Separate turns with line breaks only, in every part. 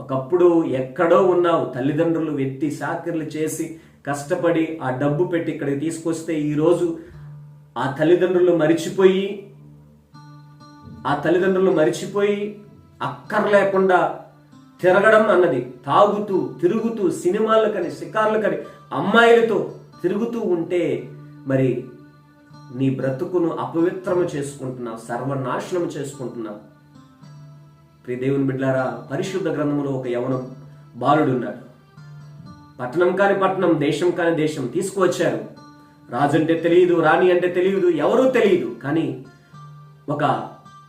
ఒకప్పుడు ఎక్కడో ఉన్నావు తల్లిదండ్రులు వెట్టి సాకర్లు చేసి కష్టపడి ఆ డబ్బు పెట్టి ఇక్కడికి తీసుకొస్తే ఈరోజు ఆ తల్లిదండ్రులు మరిచిపోయి ఆ తల్లిదండ్రులు మరిచిపోయి అక్కర్లేకుండా తిరగడం అన్నది. తాగుతూ తిరుగుతూ సినిమాలు కానీ షికార్లు కానీ అమ్మాయిలతో తిరుగుతూ ఉంటే మరి నీ బ్రతుకును అపవిత్రము చేసుకుంటున్నావు సర్వనాశనం చేసుకుంటున్నావు. ప్రియ దేవుని బిడ్డారా పరిశుద్ధ గ్రంథంలో ఒక యవనం బాలుడున్నాడు. పట్టణం కాని పట్టణం దేశం కాని దేశం తీసుకువచ్చారు. రాజు అంటే తెలియదు రాణి అంటే తెలియదు ఎవరూ తెలియదు కానీ ఒక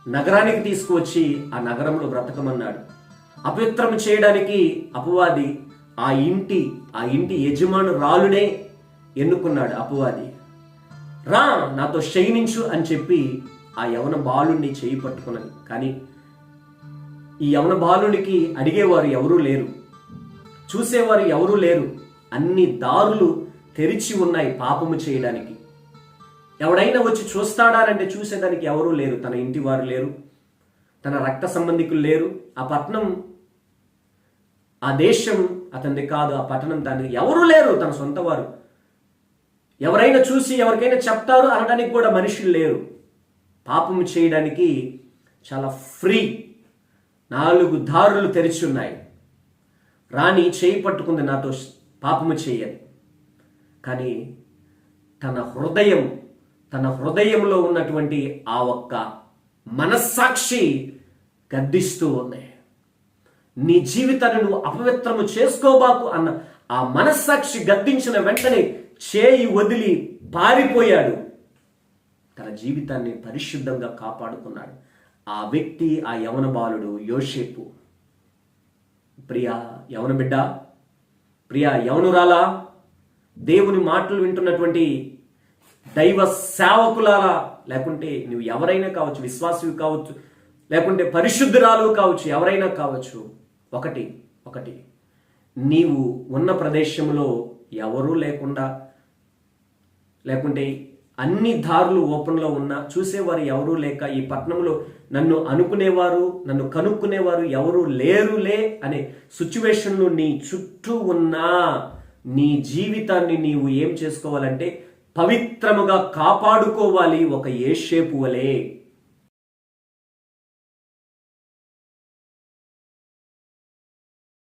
నగరానికి తీసుకువచ్చి ఆ నగరంలో బ్రతకమన్నాడు. అపవిత్రం చేయడానికి అపవాది ఆ ఇంటి ఆ ఇంటి యజమాను రాలునే ఎన్నుకున్నాడు అపవాది. రా నాతో శయనించు అని చెప్పి ఆ యవన బాలుణ్ణి చేయి పట్టుకున్నది. కానీ ఈ యవన బాలునికి అడిగేవారు ఎవరూ లేరు. చూసేవారు ఎవరూ లేరు. అన్ని దారులు తెరిచి ఉన్నాయి పాపము చేయడానికి. ఎవడైనా వచ్చి చూస్తాడారంటే చూసేదానికి ఎవరూ లేరు. తన ఇంటి వారు లేరు. తన రక్త సంబంధికులు లేరు. ఆ పట్టణం ఆ దేశం అతనిది కాదు. ఆ పట్టణం తనది ఎవరూ లేరు తన సొంత వారు. ఎవరైనా చూసి ఎవరికైనా చెప్తారు అనడానికి కూడా మనుషులు లేరు. పాపం చేయడానికి చాలా ఫ్రీ నాలుగు దారులు తెరిచి ఉన్నాయి రాణి చేయి పట్టుకుంది నాతో పాపము చేయని. కానీ తన హృదయం తన హృదయంలో ఉన్నటువంటి ఆ ఒక్క మనస్సాక్షి గద్దిస్తూ ఉంది. నీ జీవితాన్ని నువ్వు అపవిత్రము చేసుకోబాకు అన్న ఆ మనస్సాక్షి గద్దించిన వెంటనే చేయి వదిలి పారిపోయాడు. తన జీవితాన్ని పరిశుద్ధంగా కాపాడుకున్నాడు. ఆ వ్యక్తి ఆ యవన బాలుడు యోషేపు ప్రియా యవన బిడ్డ ప్రియా యవనురాలా దేవుని మాటలు వింటున్నటువంటి దైవ సేవకులాలా లేకుంటే నువ్వు ఎవరైనా కావచ్చు విశ్వాసవి కావచ్చు లేకుంటే పరిశుద్ధురాలు కావచ్చు ఎవరైనా కావచ్చు ఒకటి ఒకటి. నీవు ఉన్న ప్రదేశంలో ఎవరూ లేకుండా లేకుంటే అన్ని దారులు ఓపెన్లో ఉన్నా చూసేవారు ఎవరూ లేక ఈ పట్టణంలో నన్ను అనుకునేవారు నన్ను కనుక్కునేవారు ఎవరు లేరులే అనే సిచ్యువేషన్లు నీ చుట్టూ ఉన్నా నీ జీవితాన్ని నీవు ఏం చేసుకోవాలంటే పవిత్రముగా కాపాడుకోవాలి ఒక ఏషేపు వలే.